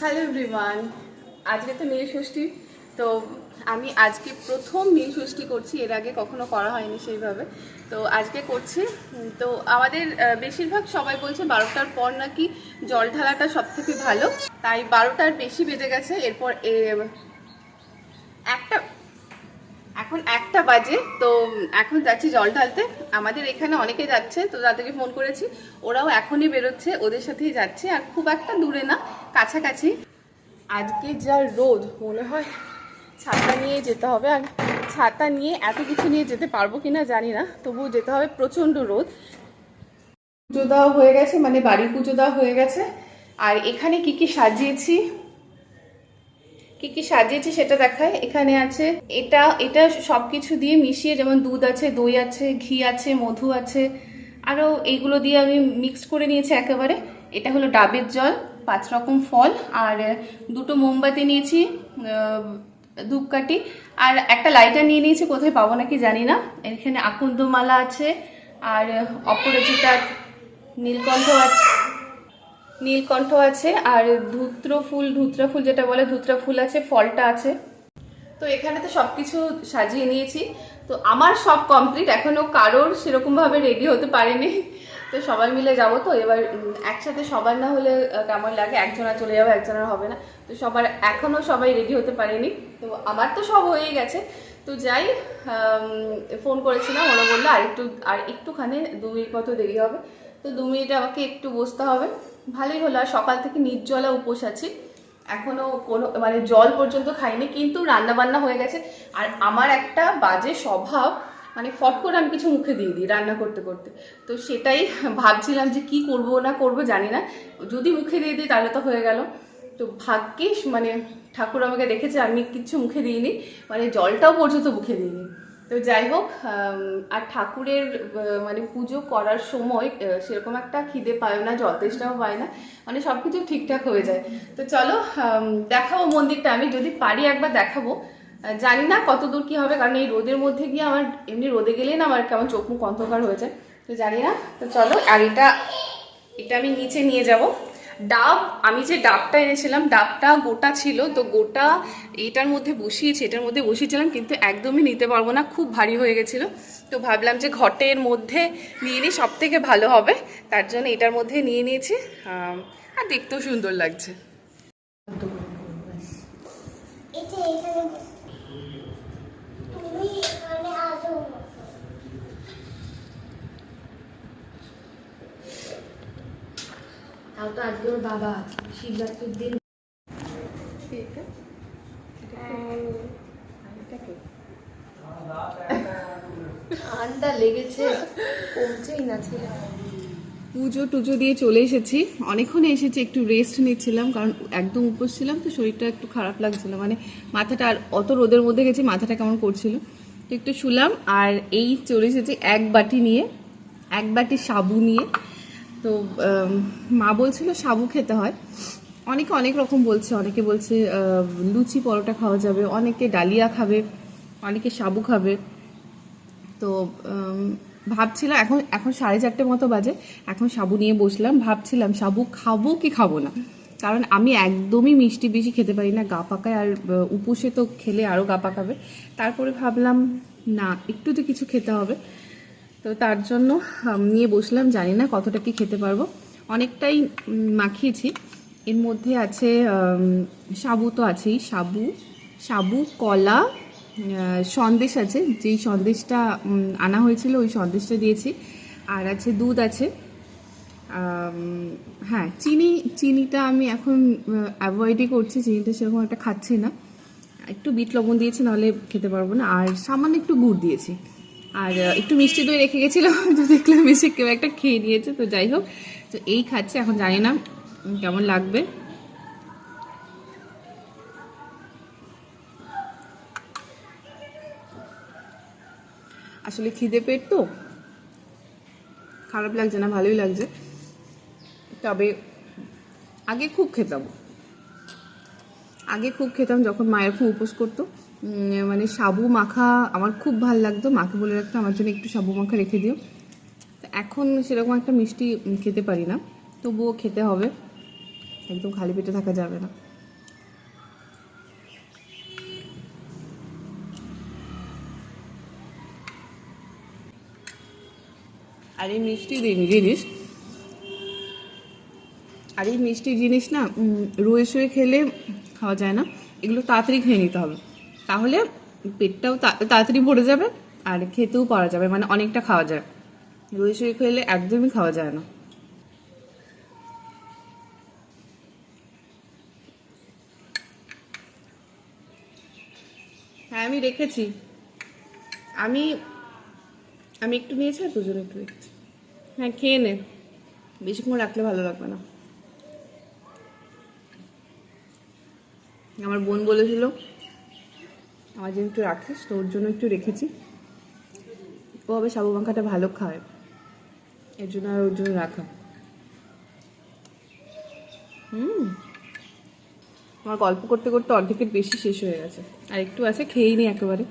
Hello everyone আজকে তো নীল ষষ্ঠী, তো আমি আজকে প্রথম নীল ষষ্ঠী করছি। এর আগে কখনো করা হয়নি সেইভাবে। তো আজকে করছি। তো আমাদের বেশিরভাগ সবাই বলছে বারোটার পর নাকি জল ঢালাটা সব থেকে ভালো। তাই বারোটার বেশি বেজে গেছে। এরপর এখন একটা বাজে, তো এখন যাচ্ছি জল ঢালতে। আমাদের এখানে অনেকে যাচ্ছে, তো তাদেরকে ফোন করেছি। ওরাও এখনই বেরোচ্ছে, ওদের সাথেই যাচ্ছে, আর খুব একটা দূরে না, কাছাকাছি। আজকে যা রোদ, মনে হয় ছাতা নিয়ে যেতে হবে। আর ছাতা নিয়ে এত কিছু নিয়ে যেতে পারব কিনা জানি না, তবুও যেতে হবে প্রচণ্ড রোদ। পুজো দেওয়া হয়ে গেছে মানে বাড়ির পুজো দেওয়া হয়ে গেছে। আর এখানে কি কি সাজিয়েছি? কি কি সাজিয়েছি সেটা দেখায়। এখানে আছে, এটা এটা সব কিছু দিয়ে মিশিয়ে যেমন দুধ আছে, দই আছে, ঘি আছে, মধু আছে আরও এইগুলো দিয়ে আমি মিক্স করে নিয়েছি একেবারে। এটা হলো ডাবের জল, পাঁচ রকম ফল, আর দুটো মোমবাতি নিয়েছি ধূপকাঠি, আর একটা লাইটার নিয়ে নিয়েছি, কোথায় পাবো নাকি জানি না। এখানে আকন্দমালা আছে, আর অপরাজিতা নীলকণ্ঠ আছে। নীলকণ্ঠ আছে আর ধূত্র ফুল ধূত্রা ফুল যেটা বলে ধূত্রা ফুল আছে, ফলটা আছে। তো এখানে তো সব কিছু সাজিয়ে নিয়েছি। তো আমার সব কমপ্লিট এখনও কারোর সেরকমভাবে রেডি হতে পারেনি। তো সবাই মিলে যাব তো, এবার একসাথে সবার না হলে কেমন লাগে? একজনা চলে যাবে, একজনের হবে না। তো সবার, এখনও সবাই রেডি হতে পারেনি। তো আমার তো সব হয়ে গেছে। তো যাই ফোন করেছিলাম, ওরা বলল, আর একটু, আর একটুখানি, দু মিনিট মতো দেরি হবে। তো দু মিনিট আমাকে একটু বসতে হবে। ভালোই হলো, আর সকাল থেকে নির্জলা উপোস আছি। এখনও কোনো মানে জল পর্যন্ত খাইনি, কিন্তু রান্না বান্না হয়ে গেছে। আর আমার একটা বাজে স্বভাব মানে ফট করে আমি কিছু মুখে দিয়ে দিই রান্না করতে করতে। তো সেটাই ভাবছিলাম যে কি করব না করব জানি না। যদি মুখে দিয়ে দিই তাহলে তো হয়ে গেল। তো ভাগ্যিস মানে ঠাকুর আমাকে দেখেছে, আমি কিচ্ছু মুখে দিইনি। মানে জলটাও পর্যন্ত মুখে দিইনি। তো যাই হোক আর ঠাকুরের মানে পুজো করার সময় সেরকম একটা খিদে পায় না, জল তেষ্টাও পায় না মানে সব কিছু ঠিকঠাক হয়ে যায়। তো চলো দেখাবো মন্দিরটা, আমি যদি পারি একবার দেখাবো। জানি না কত দূর কি হবে, কারণ এই রোদের মধ্যে গিয়ে আমার এমনি রোদে গেলেই না আমার কেমন চোখ মুখ অন্ধকার হয়ে যায়, তো জানি না। তো চলো, আর এটা এটা আমি নিচে নিয়ে যাব। ডাব আমি যে ডাবটা এনেছিলাম ডাবটা গোটা ছিল তো গোটা এটার মধ্যে বসিয়েছি এটার মধ্যে বসিয়েছিলাম কিন্তু একদমই নিতে পারব না খুব ভারী হয়ে গেছিল। তো ভাবলাম যে ঘটের মধ্যে নিয়ে নিই সব থেকে ভালো হবে। তার জন্য এটার মধ্যে নিয়ে নিয়েছি আর দেখতেও সুন্দর লাগছে এটা এখানে বস। তুমি এখানে আসো না। তাও তো আজকে ওর বাবা শিবরাত্রির দিন। ঠান্ডা লেগেছে কমছেই না ছেলে। পুজো টুজো দিয়ে চলে এসেছি। অনেকক্ষণে এসেছি একটু রেস্ট নিচ্ছিলাম কারণ একদম উপোস ছিলাম তো শরীরটা একটু খারাপ লাগছিল। মানে মাথাটা আর অত রোদের মধ্যে গেছি মাথাটা কেমন করছিল। তো একটু শুলাম আর এই চলে এসেছি এক বাটি নিয়ে এক বাটি সাবু নিয়ে। তো মা বলছিল সাবু খেতে হয়। অনেকে অনেক রকম বলছে, অনেকে বলছে লুচি পরোটা খাওয়া যাবে, অনেকে ডালিয়া খাবে, অনেকে সাবু খাবে। তো ভাবছিলাম, এখন এখন সাড়ে চারটে মতো বাজে, এখন সাবু নিয়ে বসলাম, ভাবছিলাম সাবু খাব কি খাব না? কারণ আমি একদমই মিষ্টি বেশি খেতে পারি না, গা পাকায় আর উপোসে তো খেলে আরও গা পাকাবে। তারপরে ভাবলাম, না, একটু তো কিছু খেতে হবে। তো তার জন্য নিয়ে বসলাম। জানি না কতটা কি খেতে পারব। অনেকটাই মাখিয়েছি। এর মধ্যে আছে সাবু তো আছেই। সাবু সাবু, কলা সন্দেশ আছে। যেই সন্দেশটা আনা হয়েছিল, ওই সন্দেশটা দিয়েছি। আর আছে দুধ আছে। হ্যাঁ চিনি, চিনিটা আমি এখন অ্যাভয়েডই করছি। চিনিটা সেরকম একটা খাচ্ছি না। একটু বিট লবণ দিয়েছি, নাহলে খেতে পারব না। আর সামান্য একটু গুড় দিয়েছি। আর একটু মিষ্টি দই রেখে গেছিলাম তো দেখলাম এসে কেউ একটা খেয়ে নিয়েছে, তো যাই হোক। তো এই খাচ্ছে, এখন জানি না কেমন লাগবে। আসলে খিদে পেট তো, খারাপ লাগছে না, ভালোই লাগছে। তবে আগে খুব খেতাম। আগে খুব খেতাম যখন মায়ের খুব উপোস করতো। মানে সাবু মাখা আমার খুব ভালো লাগতো। মাকে বলে রাখতো আমার জন্য একটু সাবু মাখা রেখে দিও। এখন সেরকম একটা মিষ্টি খেতে পারি না, তবুও খেতে হবে। একদম খালি পেটে থাকা যাবে না। আর এই মিষ্টি জিনিস, আর এই মিষ্টি জিনিস না রয়ে শুয়ে খেলে খাওয়া যায় না। এগুলো তাড়াতাড়ি খেয়ে নিতে হবে। তাহলে পেটটাও তাড়াতাড়ি ভরে যাবে আর খেতেও পারা যাবে মানে অনেকটা খাওয়া যায়। রয়ে শুয়ে খেলে একদমই খাওয়া যায় না। হ্যাঁ আমি রেখেছি। আমি আমি একটু নিয়েছি আর দুজন একটু রেখেছি। হ্যাঁ খেয়ে নে। বেশিক্ষণ রাখলে ভালো লাগবে না। আমার বোন বলেছিল আমার যেহেতু রাখিস ওর জন্য একটু রেখেছি। ও হবে সাবু মাখাটা ভালো খায়, এর জন্য আর ওর জন্য রাখা। হুম। আমার গল্প করতে করতে অর্ধেকের বেশি শেষ হয়ে গেছে। আর একটু আছে, খেয়েই নি একেবারে।